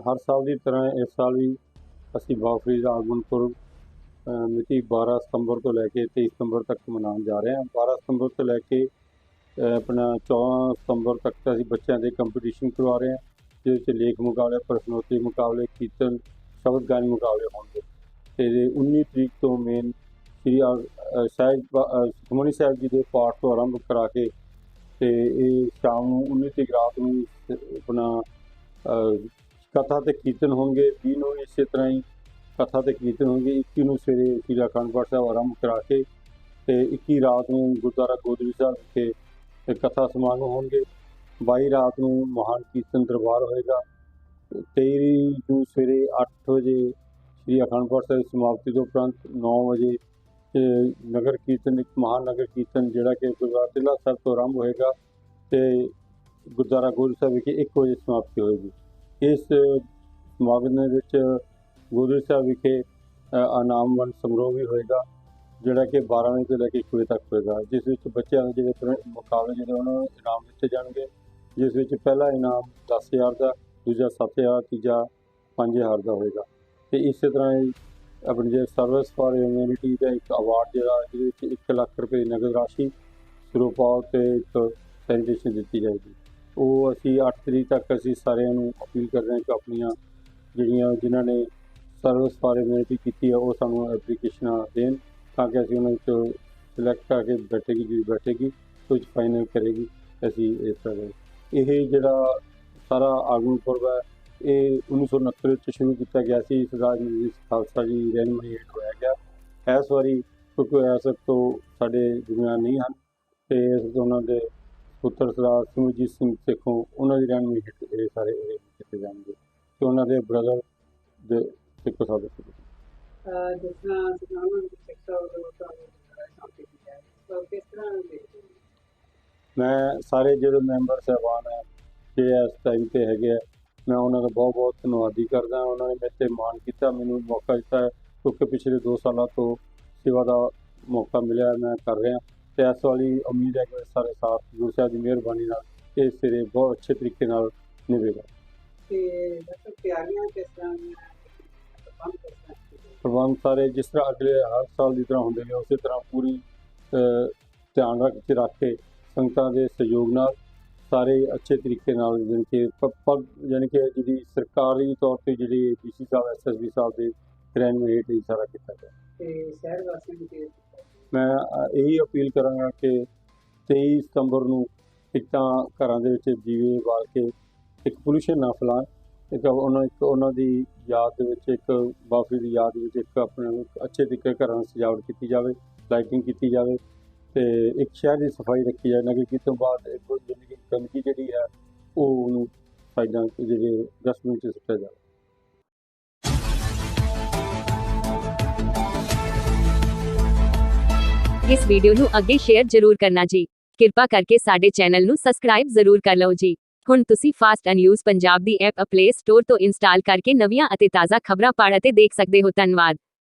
ਹਰ ਸਾਲ ਦੀ ਤਰ੍ਹਾਂ ਇਸ ਸਾਲ ਵੀ ਅਸੀਂ ਬਾਫਰੀ ਦਾ ਆਗਮਨ ਪੁਰਬ ਮਿਤੀ 12 ਸਤੰਬਰ ਤੋਂ ਲੈ ਕੇ 23 ਸਤੰਬਰ ਤੱਕ ਮਨਾਉਣ ਜਾ ਰਹੇ ਹਾਂ। 12 ਸਤੰਬਰ ਤੋਂ ਲੈ ਕੇ ਆਪਣਾ 14 ਸਤੰਬਰ ਤੱਕ ਤਾਂ ਅਸੀਂ ਬੱਚਿਆਂ ਦੇ ਕੰਪੀਟੀਸ਼ਨ ਕਰਵਾ ਰਹੇ ਹਾਂ, ਜਿਹਦੇ ਵਿੱਚ ਲੇਖ ਮੁਕਾਬਲੇ, ਪ੍ਰਸ਼ਨੋਤਰੀ ਮੁਕਾਬਲੇ, ਕੀਰਤਨ, ਸ਼ਬਦ ਗਾਇਨ ਮੁਕਾਬਲੇ ਹੋਣਗੇ। ਤੇ 19 ਤਰੀਕ ਤੋਂ ਮੇਨ ਸ੍ਰੀ ਅ, ਸਾਹਿਬ ਬਾ- ਸੁਖਮਨੀ ਸਾਹਿਬ ਜੀ ਦੇ ਪਾਠ ਤੋਂ ਆਰੰਭ ਕਰਾ ਕੇ ਤੇ ਇਹ ਸ਼ਾਮ ਨੂੰ 19 ਤਰੀਕ ਰਾਤ ਨੂੰ ਆਪਣਾ ਕਥਾ ਤੇ ਕੀਰਤਨ ਹੋਣਗੇ 20 ਨੂੰ ਇਸੇ ਤਰ੍ਹਾਂ ਹੀ ਕਥਾ ਤੇ ਕੀਰਤਨ ਹੋਣਗੇ 21 ਨੂੰ ਸਵੇਰੇ ਸ੍ਰੀ ਅਖੰਡ ਪਾਠ ਸਾਹਿਬ ਆਰੰਭ ਕਰਾ ਕੇ ਤੇ 21 ਰਾਤ ਨੂੰ ਗੁਰਦੁਆਰਾ ਗੋਦਰੀ ਸਾਹਿਬ ਵਿਖੇ ਕਥਾ ਸਮਾਗਮ ਹੋਣਗੇ। 22 ਰਾਤ ਨੂੰ ਮਹਾਨ ਕੀਰਤਨ ਦਰਬਾਰ ਹੋਏਗਾ। 23 ਨੂੰ ਸਵੇਰੇ 8 ਵਜੇ ਸ੍ਰੀ ਅਖੰਡ ਪਾਠ ਸਾਹਿਬ ਦੀ ਸਮਾਪਤੀ ਤੋਂ ਉਪਰੰਤ 9 ਵਜੇ ਤੇ ਨਗਰ ਕੀਰਤਨ ਇੱਕ ਮਹਾਨਗਰ ਕੀਰਤਨ ਜਿਹੜਾ ਕਿ ਗੁਰਦੁਆਰਾ ਤਿਲਾ ਸਾਹਿਬ ਤੋਂ ਆਰੰਭ ਹੋਏਗਾ ਤੇ ਗੁਰਦੁਆਰਾ ਗੋਦੜੀ ਸਾਹਿਬ ਵਿਖੇ 1 ਵਜੇ ਸਮਾਪਤੀ ਹੋਏਗੀ। ਇਸ ਸਮਾਗਮ ਦੇ ਵਿੱਚ ਗੁਰੂ ਸਾਹਿਬ ਵਿਖੇ ਅ, ਇਨਾਮ ਸਮਾਰੋਹ ਵੀ ਹੋਏਗਾ ਜਿਹੜਾ ਕਿ 12 ਵਜੇ ਤੋਂ ਲੈ ਕੇ 1 ਵਜੇ ਤੱਕ ਹੋਏਗਾ ਜਿਸ ਵਿੱਚ ਬੱਚਿਆਂ ਦੇ ਜਿਹੜੇ ਮੁਕਾਬਲੇ ਜਿਹੜੇ ਉਹਨਾਂ ਨੂੰ ਇਨਾਮ ਦਿੱਤੇ ਜਾਣਗੇ ਜਿਸ ਵਿੱਚ ਪਹਿਲਾ ਇਨਾਮ 10000 ਦਾ ਦੂਜਾ 7000 ਤੀਜਾ 5000 ਦਾ ਹੋਏਗਾ। ਤੇ ਇਸੇ ਤਰ੍ਹਾਂ ਹੀ ਆਪਣੀ ਜੇ ਸਰਵਿਸ ਫਾਰ ਹਿਊਮੈਨਿਟੀ ਦਾ ਇੱਕ ਅਵਾਰਡ ਜਿਹੜਾ, ਜਿਹਦੇ ਵਿੱਚ 1 ਲੱਖ ਰੁਪਏ ਦੀ ਨਗਦ ਰਾਸ਼ੀ ਸਰੂਪਾਲ ਤੇ ਇੱਕ ਸੈਨੀਟੇਸ਼ਨ ਦਿੱਤੀ ਜਾਏਗੀ। ਉਹ ਅਸੀਂ 8 ਤਰੀਕ ਤੱਕ ਅਸੀਂ ਸਾਰਿਆਂ ਨੂੰ ਅਪੀਲ ਕਰ ਰਹੇ ਹਾਂ ਕਿ ਆਪਣੀਆਂ ਜਿਹੜੀਆਂ ਜਿਨ੍ਹਾਂ ਨੇ ਸਰਵਿਸ ਫਾਰ ਹਿਊਮੈਨਿਟੀ ਕੀਤੀ ਹੈ, ਉਹ ਸਾਨੂੰ ਐਪਲੀਕੇਸ਼ਨਾਂ ਦੇਣ ਤਾਂ ਕਿ ਅਸੀਂ ਉਹਨਾਂ ਵਿੱਚੋਂ ਸਿਲੈਕਟ ਕਰਕੇ ਬੈਠੇਗੀ, ਜਿਹੜੀ ਬੈਠੇਗੀ ਕੁਝ ਫਾਈਨਲ ਕਰੇਗੀ। ਅਸੀਂ ਇਸ ਤਰ੍ਹਾਂ ਇਹ ਜਿਹੜਾ ਸਾਰਾ ਆਗੂ ਪੁਰਬ ਹੈ ਇਹ 1969 ਵਿੱਚ ਸ਼ੁਰੂ ਕੀਤਾ ਗਿਆ ਸੀ। ਇਸ ਜੀ ਖਾਲਸਾ ਜੀ ਰਹਿਨਮਾਈ ਹੇਠ ਹੋਇਆ ਗਿਆ। ਇਸ ਵਾਰੀ ਕਿਉਂਕਿ ਇਸ ਤੋਂ ਸਾਡੇ ਦੁਨੀਆ ਨਹੀਂ ਹਨ ਤੇ ਇਸ ਤੋਂ ਉਹਨਾਂ ਦੇ ਪੁੱਤਰ ਸਰਦਾਰ ਸਿਮਰਜੀਤ ਸਿੰਘ ਸੇਖੋਂ ਉਹਨਾਂ ਦੀ ਰਹਿਨਮਾਈ ਹੇਠ ਇਹ ਸਾਰੇ ਇਹ ਕੀਤੇ ਜਾਣਗੇ ਤੇ ਉਹਨਾਂ ਦੇ ਬ੍ਰਦਰ ਦੇ ਸਿੱਖੋ ਸਾਹਿਬ ਦੇ ਜਿਸ ਤਰ੍ਹਾਂ ਦੀ ਦੀ ਕਿਸ ਹੋ? ਮੈਂ ਸਾਰੇ ਜਿਹੜੇ ਮੈਂਬਰ ਸਹਿਬਾਨ ਹੈ ਜਿਹੜੇ ਇਸ ਟਾਈਮ ਤੇ ਹੈਗੇ ਆ ਮੈਂ ਉਹਨਾਂ ਦਾ ਬਹੁਤ ਬਹੁਤ ਧੰਨਵਾਦੀ ਕਰਦਾ ਉਹਨਾਂ ਨੇ ਮੇਰੇ ਤੇ ਮਾਣ ਕੀਤਾ ਮੈਨੂੰ ਮੌਕਾ ਦਿੱਤਾ ਕਿਉਂਕਿ ਪਿਛਲੇ 2 ਸਾਲਾਂ ਤੋਂ ਸੇਵਾ ਦਾ ਮੌਕਾ ਮਿਲਿਆ ਮੈਂ ਕਰ ਰਿਹਾ। ਤੇ ਇਸ ਵਾਲੀ ਉਮੀਦ ਹੈ ਕਿ ਸਾਰੇ ਸਾਥ ਗੁਰੂ ਸਾਹਿਬ ਦੀ ਮਿਹਰਬਾਨੀ ਨਾਲ ਇਹ ਸਿਰੇ ਬਹੁਤ ਅੱਛੇ ਤਰੀਕੇ ਨਾਲ ਨਿਭੇਗਾ। ਤੇ ਦੱਸੋ ਤਿਆਰੀਆਂ ਕਿਸ ਤਰ੍ਹਾਂ ਪ੍ਰਬੰਧ ਸਾਰੇ ਜਿਸ ਤਰ੍ਹਾਂ ਅਗਲੇ ਹਰ ਸਾਲ ਦੀ ਤਰ੍ਹਾਂ ਹੁੰਦੇ ਨੇ ਉਸੇ ਤਰ੍ਹਾਂ ਪੂਰੀ ਧਿਆਨ ਰੱਖ ਕੇ ਰੱਖ ਕੇ ਸੰਗਤਾਂ ਦੇ ਸਹਿਯੋਗ ਨਾਲ ਸਾਰੇ ਅੱਛੇ ਤਰੀਕੇ ਨਾਲ ਜਾਣੀ ਕਿ ਪੱਗ ਜਾਣੀ ਕਿ ਜਿਹੜੀ ਸਰਕਾਰੀ ਤੌਰ ਤੇ ਜਿਹੜੀ ਡੀਸੀ ਸਾਹਿਬ ਐਸਐਸਬੀ ਸਾਹਿਬ ਦੇ ਰਹਿਨਮਾਈ ਹੇਠ ਹੀ ਸਾਰਾ ਕੀਤਾ ਗਿਆ। ਤੇ ਸ਼ਹਿਰ ਵਾਸੀਆਂ ਨੂੰ ਕੀ ਮੈਂ ਇਹੀ ਅਪੀਲ ਕਰਾਂਗਾ ਕਿ 23 ਸਤੰਬਰ ਨੂੰ ਇੱਕ ਤਾਂ ਘਰਾਂ ਦੇ ਵਿੱਚ ਦੀਵੇ ਬਾਲ ਕੇ ਇੱਕ ਪੋਲੂਸ਼ਨ ਨਾ ਫੈਲਾਉਣ ਇੱਕ ਉਹਨਾਂ ਇੱਕ ਉਹਨਾਂ ਦੀ ਯਾਦ ਦੇ ਵਿੱਚ ਇੱਕ ਬਾਫੀ ਦੀ ਯਾਦ ਵਿੱਚ ਇੱਕ ਆਪਣੇ ਨੂੰ ਅੱਛੇ ਤਰੀਕੇ ਘਰਾਂ ਦੀ ਸਜਾਵਟ ਕੀਤੀ ਜਾਵੇ ਲਾਈਟਿੰਗ ਕੀਤੀ ਜਾਵੇ। ਤੇ ਇੱਕ ਸ਼ਹਿਰ ਦੀ ਸਫ਼ਾਈ ਰੱਖੀ ਜਾਏ, ਨਗਰ ਕੀਰਤਨ ਬਾਅਦ ਇੱਕ ਜਿਹੜੀ ਗੰਦਗੀ ਜਿਹੜੀ ਹੈ ਉਹ ਉਹਨੂੰ ਸਾਈਡਾਂ ਤੇ ਜਿਹੜੇ ਡਸਟਬਿਨ 'ਚ ਸੁੱਟਿਆ ਜਾਵੇ। ਇਸ ਵੀਡੀਓ ਨੂੰ ਅੱਗੇ ਸ਼ੇਅਰ ਜ਼ਰੂਰ ਕਰਨਾ ਜੀ। ਕਿਰਪਾ ਕਰਕੇ ਸਾਡੇ ਚੈਨਲ ਨੂੰ ਸਬਸਕ੍ਰਾਈਬ ਜ਼ਰੂਰ ਕਰ ਲਓ ਜੀ। ਹੁਣ ਤੁਸੀਂ ਫਾਸਟ ਐਂਡ ਨਿਊਜ਼ ਪੰਜਾਬ ਦੀ ਐਪ ਪਲੇ ਸਟੋਰ ਤੋਂ ਇੰਸਟਾਲ ਕਰਕੇ ਨਵੀਆਂ ਅਤੇ ਤਾਜ਼ਾ ਖਬਰਾਂ ਪੜ੍ਹ ਅਤੇ ਦੇਖ ਸਕਦੇ ਹੋ। ਧੰਨਵਾਦ।